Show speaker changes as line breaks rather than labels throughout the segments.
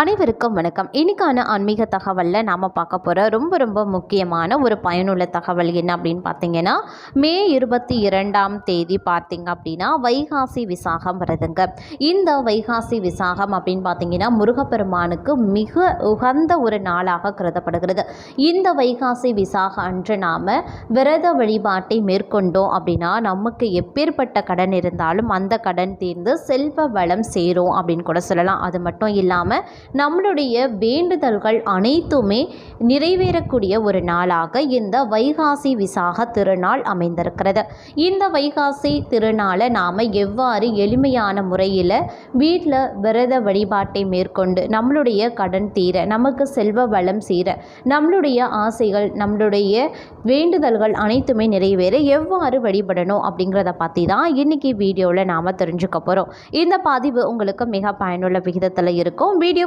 அனைவருக்கும் வணக்கம். இன்னைக்கான ஆன்மீக தகவலில் நாம் பார்க்க போகிற ரொம்ப ரொம்ப முக்கியமான ஒரு பயனுள்ள தகவல் என்ன அப்படின்னு பார்த்தீங்கன்னா மே இருபத்தி இரண்டாம் தேதி பார்த்தீங்க அப்படின்னா வைகாசி விசாகம் வருதுங்க. இந்த வைகாசி விசாகம் அப்படின்னு பார்த்தீங்கன்னா முருகப்பெருமானுக்கு மிக உகந்த ஒரு நாளாக கருதப்படுகிறது. இந்த வைகாசி விசாக அன்று நாம் விரத வழிபாட்டை மேற்கொண்டோம் அப்படின்னா நமக்கு எப்பேற்பட்ட கடன் இருந்தாலும் அந்த கடன் தீர்ந்து செல்வ வளம் சேரும் அப்படின்னு கூட சொல்லலாம். அது மட்டும் இல்லாமல் நம்மளுடைய வேண்டுதல்கள் அனைத்துமே நிறைவேறக்கூடிய ஒரு நாளாக இந்த வைகாசி விசாக திருநாள் அமைந்திருக்கிறது. இந்த வைகாசி திருநாளை நாம் எவ்வாறு எளிமையான முறையில் வீட்டில் விரத வழிபாட்டை மேற்கொண்டு நம்மளுடைய கடன் தீர நமக்கு செல்வ வளம் சீர நம்மளுடைய ஆசைகள் நம்மளுடைய வேண்டுதல்கள் அனைத்துமே நிறைவேற எவ்வாறு வழிபடணும் அப்படிங்கிறத பற்றி தான் இன்றைக்கி வீடியோவில் நாம் தெரிஞ்சுக்க போகிறோம் இந்த பதிவு உங்களுக்கு மிக பயனுள்ள விகிதத்தில் இருக்கும். வீடியோ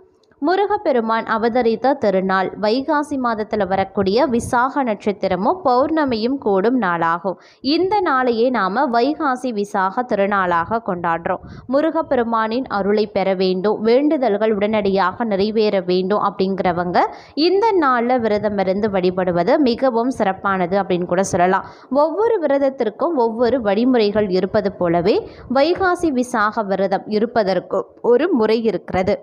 முருகப்பெருமான் அவதரித்த திருநாள் வைகாசி மாதத்தில் வரக்கூடிய விசாக நட்சத்திரமும் பௌர்ணமியும் கூடும் நாளாகும். இந்த நாளையே நாம் வைகாசி விசாக திருநாளாக கொண்டாடுறோம். முருகப்பெருமானின் அருளை பெற வேண்டும் வேண்டுதல்கள் உடனடியாக நிறைவேற வேண்டும் அப்படிங்கிறவங்க இந்த நாளில் விரதமிருந்து வழிபடுவது மிகவும் சிறப்பானது அப்படின்னு கூட சொல்லலாம். ஒவ்வொரு விரதத்திற்கும் ஒவ்வொரு வழிமுறைகள் இருப்பது போலவே வைகாசி விசாக விரதம் இருப்பதற்கு ஒரு முறை இருக்கிறது.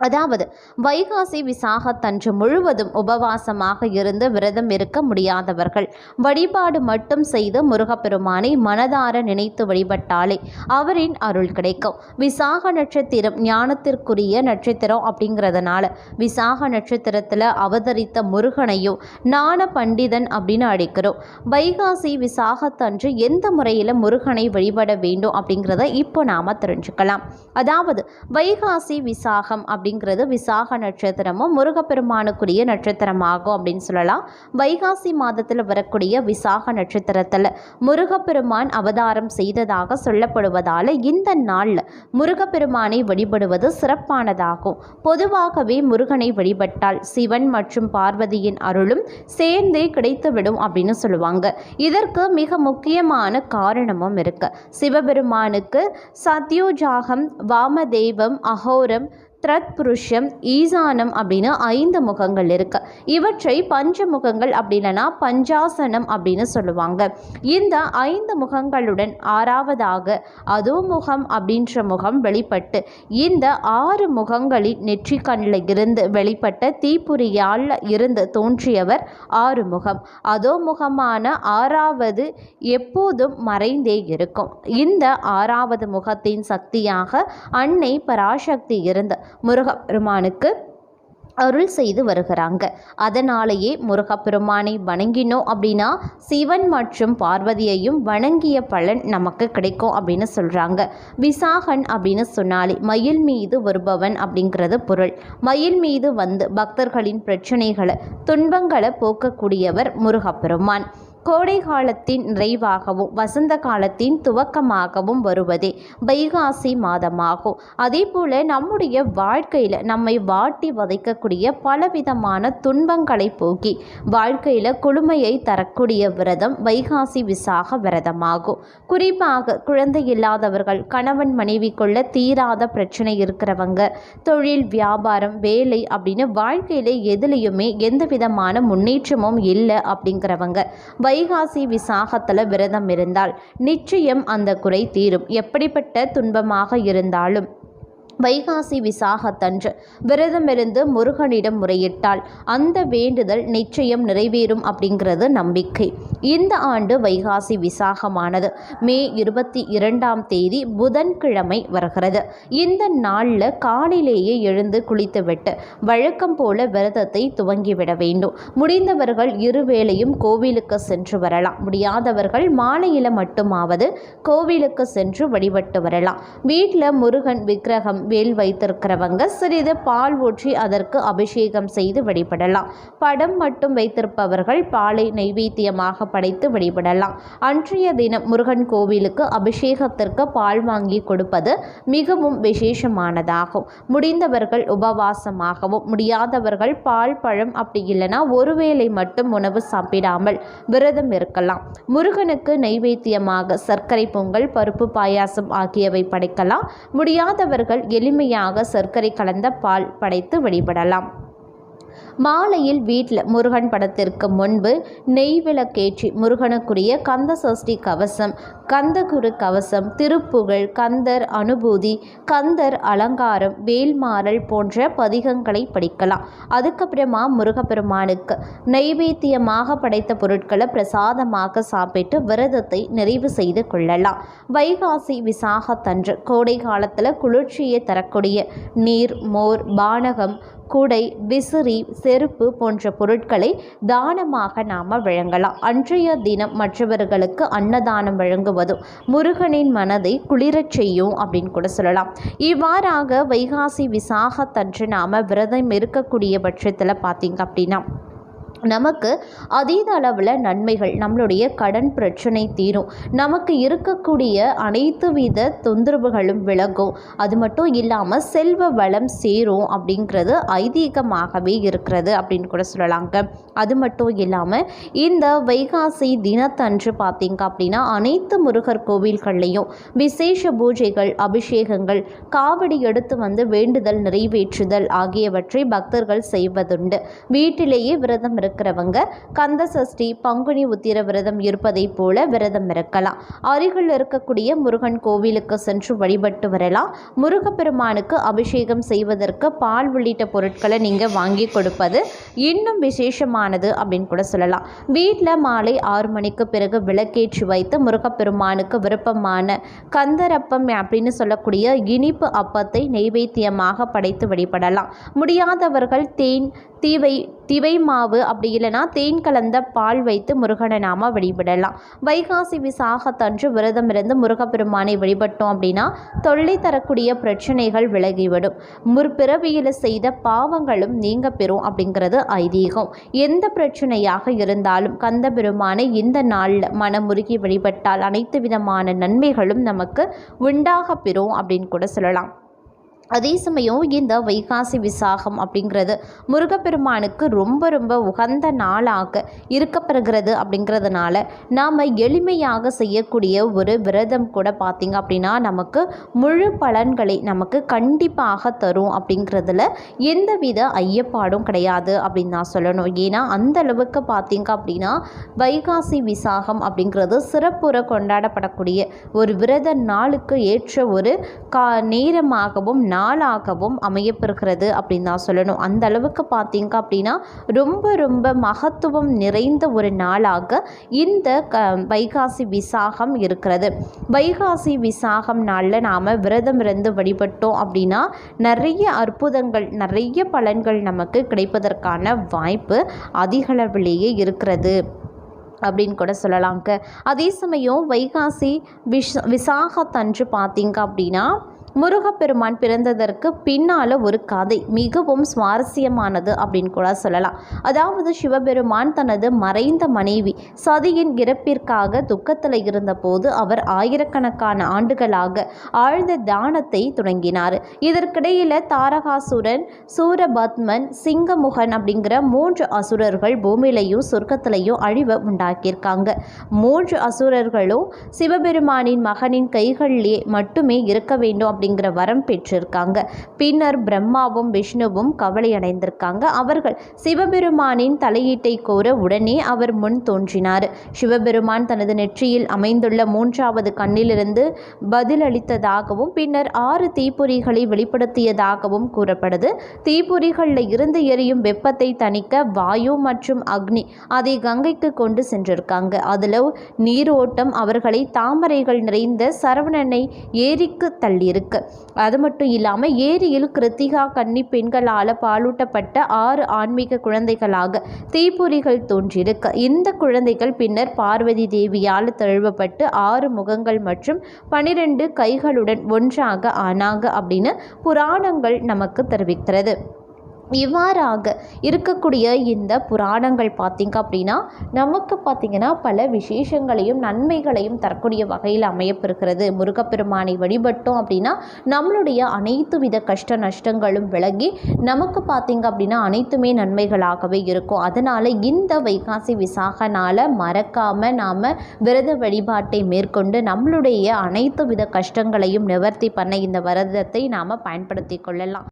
அதாவது வைகாசி விசாகத்தன்று முழுவதும் உபவாசமாக இருந்து விரதம் இருக்க முடியாதவர்கள் வழிபாடு மட்டும் செய்து முருகப்பெருமானை மனதார நினைத்து வழிபட்டாலே அவரின் அருள் கிடைக்கும். விசாக நட்சத்திரம் ஞானத்திற்குரிய நட்சத்திரம் அப்படிங்கிறதுனால விசாக நட்சத்திரத்தில் அவதரித்த முருகனையும் ஞான பண்டிதன் அப்படின்னு அழைக்கிறோம். வைகாசி விசாகத்தன்று எந்த முறையில் முருகனை வழிபட வேண்டும் அப்படிங்கிறத இப்போ நாம் தெரிஞ்சுக்கலாம். அதாவது வைகாசி விசாகம் அப்படி அப்படிங்கிறது விசாக நட்சத்திரமும் முருகப்பெருமானுக்குரிய நட்சத்திரமாகும் அப்படின்னு சொல்லலாம். வைகாசி மாதத்தில் வரக்கூடிய விசாக நட்சத்திரத்தில் முருகப்பெருமான் அவதாரம் செய்ததாக சொல்லப்படுவதால் இந்த நாளில் முருகப்பெருமானை வழிபடுவது சிறப்பானதாகும். பொதுவாகவே முருகனை வழிபட்டால் சிவன் மற்றும் பார்வதியின் அருளும் சேர்ந்தே கிடைத்துவிடும் அப்படின்னு சொல்லுவாங்க. இதற்கு மிக முக்கியமான காரணமும் இருக்கு. சிவபெருமானுக்கு சத்யோஜாகம் வாமதேவம் அகோரம் த்ரத்புருஷம் ஈசானம் அப்படின்னு ஐந்து முகங்கள் இருக்கு. இவற்றை பஞ்சமுகங்கள் அப்படி இல்லைன்னா பஞ்சாசனம் அப்படின்னு சொல்லுவாங்க. இந்த ஐந்து முகங்களுடன் ஆறாவதாக அதோ முகம் அப்படின்ற முகம் வெளிப்பட்டு இந்த ஆறு முகங்களின் நெற்றி கண்ணில் இருந்து வெளிப்பட்ட தீப்புரியால் இருந்து தோன்றியவர் ஆறு முகம் அதோ முகமான ஆறாவது எப்போதும் மறைந்தே இருக்கும். இந்த ஆறாவது முகத்தின் சக்தியாக அன்னை பராசக்தி இருந்து முருகப்பெருமானுக்கு அருள் செய்து வருகிறாங்க. அதனாலேயே முருகப்பெருமானை வணங்கினோம் அப்படின்னா சிவன் மற்றும் பார்வதியையும் வணங்கிய பலன் நமக்கு கிடைக்கும் அப்படின்னு சொல்கிறாங்க விசாகன் அப்படின்னு சொன்னாலே மயில் மீது வருபவன் அப்படிங்கிறது பொருள். மயில் மீது வந்து பக்தர்களின் பிரச்சனைகளை துன்பங்களை போக்கக்கூடியவர் முருகப்பெருமான். கோடை காலத்தின் நிறைவாகவும் வசந்த காலத்தின் துவக்கமாகவும் வருவதே வைகாசி மாதமாகும். அதே போல நம்முடைய வாழ்க்கையில் நம்மை வாட்டி வதைக்கக்கூடிய பலவிதமான துன்பங்களை போக்கி வாழ்க்கையில் குளுமையை தரக்கூடிய விரதம் வைகாசி விசாக விரதமாகும். குறிப்பாக குழந்தை இல்லாதவர்கள் கணவன் மனைவிக்குள்ள தீராத பிரச்சனை இருக்கிறவங்க தொழில் வியாபாரம் வேலை அப்படின்னு வாழ்க்கையில் எதுலேயுமே எந்த விதமான முன்னேற்றமும் இல்லை அப்படிங்கிறவங்க வைகாசி விசாகத்தில் விரதம் இருந்தால் நிச்சயம் அந்த குறை தீரும். எப்படிப்பட்ட துன்பமாக இருந்தாலும் வைகாசி விசாகத்தன்று. விரதமிருந்து முருகனிடம் முறையிட்டால் அந்த வேண்டுதல் நிச்சயம் நிறைவேறும் அப்படிங்கிறது நம்பிக்கை. இந்த ஆண்டு வைகாசி விசாகமானது. மே இருபத்தி இரண்டாம் தேதி புதன்கிழமை வருகிறது. இந்த நாளில் காலையிலேயே எழுந்து குளித்துவிட்டு வழக்கம் போல விரதத்தை துவங்கிவிட வேண்டும். முடிந்தவர்கள் இருவேளையும் கோவிலுக்கு சென்று வரலாம். முடியாதவர்கள் மாலையில் மட்டுமாவது கோவிலுக்கு சென்று வழிபட்டு வரலாம். வீட்டில் முருகன் விக்கிரகம் வேல் வைத்திருக்கிறவங்க சிறிது பால் ஊற்றி அதற்கு அபிஷேகம் செய்து வழிபடலாம். படம் மட்டும் வைத்திருப்பவர்கள் பாலை நைவேத்தியமாக படைத்து வழிபடலாம். அன்றைய தினம் முருகன் கோவிலுக்கு அபிஷேகத்திற்கு பால் வாங்கி கொடுப்பது மிகவும் விசேஷமானதாகும். முடிந்தவர்கள் உபவாசமாகவும் முடியாதவர்கள் பால் பழம் அப்படி இல்லைன்னா ஒருவேளை மட்டும் உணவு சாப்பிடாமல் விரதம் இருக்கலாம். முருகனுக்கு நைவேத்தியமாக சர்க்கரை பொங்கல் பருப்பு பாயாசம் ஆகியவை படைக்கலாம். முடியாதவர்கள் எளிமையாக சர்க்கரை கலந்த பால் படைத்து வழிபடலாம். மாலையில் வீட்டில் முருகன் படத்திற்கு முன்பு நெய் விளக்கேற்றி முருகனுக்குரிய கந்த சஷ்டி கவசம் கந்தகுரு கவசம் திருப்புகழ் கந்தர் அனுபூதி கந்தர் அலங்காரம் வேல்மாறல் போன்ற பதிகங்களை படிக்கலாம். அதுக்கப்புறமா முருகப்பெருமானுக்கு நைவேத்தியமாக படைத்த பொருட்களை பிரசாதமாக சாப்பிட்டு விரதத்தை நிறைவு செய்து கொள்ளலாம். வைகாசி விசாகத்தன்று கோடை காலத்தில் குளிர்ச்சியை தரக்கூடிய நீர் மோர் பானகம் குடை விசிறி செருப்பு போன்ற பொருட்களை தானமாக நாம் வழங்கலாம். அன்றைய தினம் மற்றவர்களுக்கு அன்னதானம் வழங்குவதும் முருகனின் மனதை குளிரச் செய்யும் அப்படின்னு கூட சொல்லலாம். இவ்வாறாக வைகாசி விசாகத்தன்று நாம் விரதம் இருக்கக்கூடிய பட்சத்தில் பார்த்திங்க அப்படின்னா நமக்கு அதீத அளவில் நன்மைகள் நம்மளுடைய கடன் பிரச்சனை தீரும். நமக்கு இருக்கக்கூடிய அனைத்து வித தொந்தரவுகளும் விலகும். அது மட்டும் இல்லாமல் செல்வ வளம் சேரும் அப்படிங்கிறது ஐதீகமாகவே இருக்கிறது அப்படின்னு கூட சொல்லலாங்க. அது மட்டும் இல்லாமல் இந்த வைகாசி தினத்தன்று பார்த்தீங்க அப்படின்னா அனைத்து முருகர் கோவில்கள்லையும் விசேஷ பூஜைகள் அபிஷேகங்கள் காவடி எடுத்து வந்து வேண்டுதல் நிறைவேற்றுதல் ஆகியவற்றை பக்தர்கள் செய்வதுண்டு. வீட்டிலேயே விரதம் இருக்க இருக்கிறவங்க கந்த சஷ்டி பங்குனி உத்திர விரதம் இருப்பதைப் போல விரதம் இருக்கலாம். அருகில் இருக்கக்கூடிய முருகன் கோவிலுக்கு சென்று வழிபட்டு வரலாம். முருகப்பெருமானுக்கு அபிஷேகம் செய்வதற்கு பால் உள்ளிட்ட பொருட்களை நீங்கள் வாங்கி கொடுப்பது இன்னும் விசேஷமானது அப்படின்னு கூட சொல்லலாம். வீட்டில் மாலை ஆறு மணிக்கு பிறகு விளக்கேற்றி வைத்து முருகப்பெருமானுக்கு விருப்பமான கந்தரப்பம் அப்படின்னு சொல்லக்கூடிய இனிப்பு அப்பத்தை நெய்வேத்தியமாக படைத்து வழிபடலாம். முடியாதவர்கள் தேன் தீவை திவை மாவு அப்படி இல்லைனா தேன் கலந்த பால் வைத்து முருகனை நாம வழிபடலாம். வைகாசி விசாகத்தன்று விரதம் இருந்து முருகப்பெருமானை வழிபட்டோம் அப்படின்னா தொல்லை தரக்கூடிய பிரச்சனைகள் விலகிவிடும். முற்பிறவியில் செய்த பாவங்களும் நீங்க பெறும் அப்படிங்கிறது ஐதீகம். எந்த பிரச்சனையாக இருந்தாலும் கந்த பெருமானை இந்த நாளில் மனமுருகி வழிபட்டால் அனைத்து விதமான நன்மைகளும் நமக்கு உண்டாக பெறும் அப்படின்னு கூட சொல்லலாம். அதே சமயம் இந்த வைகாசி விசாகம் அப்படிங்கிறது முருகப்பெருமானுக்கு ரொம்ப ரொம்ப உகந்த நாளாக இருக்கப்படுகிறது அப்படிங்கிறதுனால நாம் எளிமையாக செய்யக்கூடிய ஒரு விரதம் கூட பார்த்திங்க அப்படின்னா நமக்கு முழு பலன்களை நமக்கு கண்டிப்பாக தரும் அப்படிங்கிறதுல எந்தவித ஐயப்பாடும் கிடையாது அப்படின்னு நான் சொல்லணும். ஏன்னா அந்த அளவுக்கு பார்த்திங்க அப்படின்னா வைகாசி விசாகம் அப்படிங்கிறது சிறப்புற கொண்டாடப்படக்கூடிய ஒரு விரத நாளுக்கு ஏற்ற ஒரு கா நேரமாகவும் நாளாகவும் அமையப்பெறுகிறது அப்படின்னு தான் சொல்லணும். அந்த அளவுக்கு பார்த்தீங்க அப்படின்னா ரொம்ப ரொம்ப மகத்துவம் நிறைந்த ஒரு நாளாக இந்த க வைகாசி விசாகம் இருக்கிறது. வைகாசி விசாகம் நாளில் நாம் விரதம் இருந்து வழிபட்டோம் அப்படின்னா நிறைய அற்புதங்கள் நிறைய பலன்கள் நமக்கு கிடைப்பதற்கான வாய்ப்பு அதிகளவிலேயே இருக்கிறது அப்படின்னு கூட சொல்லலாங்க அதே சமயம் வைகாசி விஷ விசாகத்தன்று பார்த்தீங்க அப்படின்னா முருகப்பெருமான் பிறந்ததற்கு பின்னால் ஒரு கதை. மிகவும் சுவாரஸ்யமானது அப்படின்னு கூட சொல்லலாம். அதாவது சிவபெருமான் தனது மறைந்த மனைவி சதியின் இறப்பிற்காக துக்கத்தில் இருந்தபோது அவர் ஆயிரக்கணக்கான ஆண்டுகளாக ஆழ்ந்த தானத்தை தொடங்கினார். இதற்கிடையில் தாரகாசுரன் சூரபத்மன் சிங்கமுகன் அப்படிங்கிற மூன்று அசுரர்கள் பூமியிலையும் சொர்க்கத்திலையும் அழிவை உண்டாக்கியிருக்காங்க. மூன்று அசுரர்களும் சிவபெருமானின் மகனின் கைகளிலே மட்டுமே இருக்க வேண்டும் அப்படிங்கிற வரம் பெற்றிருக்காங்க. பின்னர் பிரம்மாவும் விஷ்ணுவும் கவலை அடைந்திருக்காங்க அவர்கள் சிவபெருமானின் தலையீட்டை கோர உடனே அவர் முன் தோன்றினார். சிவபெருமான் தனது நெற்றியில் அமைந்துள்ள மூன்றாவது கண்ணிலிருந்து பதிலளித்ததாகவும் பின்னர் ஆறு தீப்பொறிகளை வெளிப்படுத்தியதாகவும் கூறப்படுது. தீப்பொறிகளில் இருந்து எரியும் வெப்பத்தை தணிக்க வாயு மற்றும் அக்னி அதை கங்கைக்கு கொண்டு சென்றிருக்காங்க. அதில் நீரோட்டம் அவர்களை தாமரைகள் நிறைந்த சரவணனை ஏரிக்கு தள்ளியிருக்கு. இருக்கு. அது மட்டும் இல்லாமல் ஏரியில் கிருத்திகா கன்னி பெண்களால் பாலூட்டப்பட்ட ஆறு ஆன்மீக குழந்தைகளாக தீப்பொறிகள் தோன்றியிருக்கு இந்த குழந்தைகள் பின்னர் பார்வதி தேவியால் தழுவப்பட்டு ஆறு முகங்கள் மற்றும் பனிரெண்டு கைகளுடன் ஒன்றாக ஆனாங்க அப்படின்னு புராணங்கள் நமக்கு தெரிவிக்கிறது. இவ்வாறாக இருக்கக்கூடிய இந்த புராணங்கள் பார்த்திங்க அப்படின்னா நமக்கு பார்த்திங்கன்னா பல விசேஷங்களையும் நன்மைகளையும் தரக்கூடிய வகையில் அமையப்பெறுகிறது. முருகப்பெருமானை வழிபட்டோம் அப்படின்னா நம்மளுடைய அனைத்து வித கஷ்ட நஷ்டங்களும் விலகி நமக்கு பார்த்திங்க அப்படின்னா அனைத்துமே நன்மைகளாகவே இருக்கும். அதனால் இந்த வைகாசி விசாகனால் மறக்காமல் நாம் விரத வழிபாட்டை மேற்கொண்டு நம்மளுடைய அனைத்து வித கஷ்டங்களையும் நிவர்த்தி பண்ண இந்த விரதத்தை நாம் பயன்படுத்தி கொள்ளலாம்.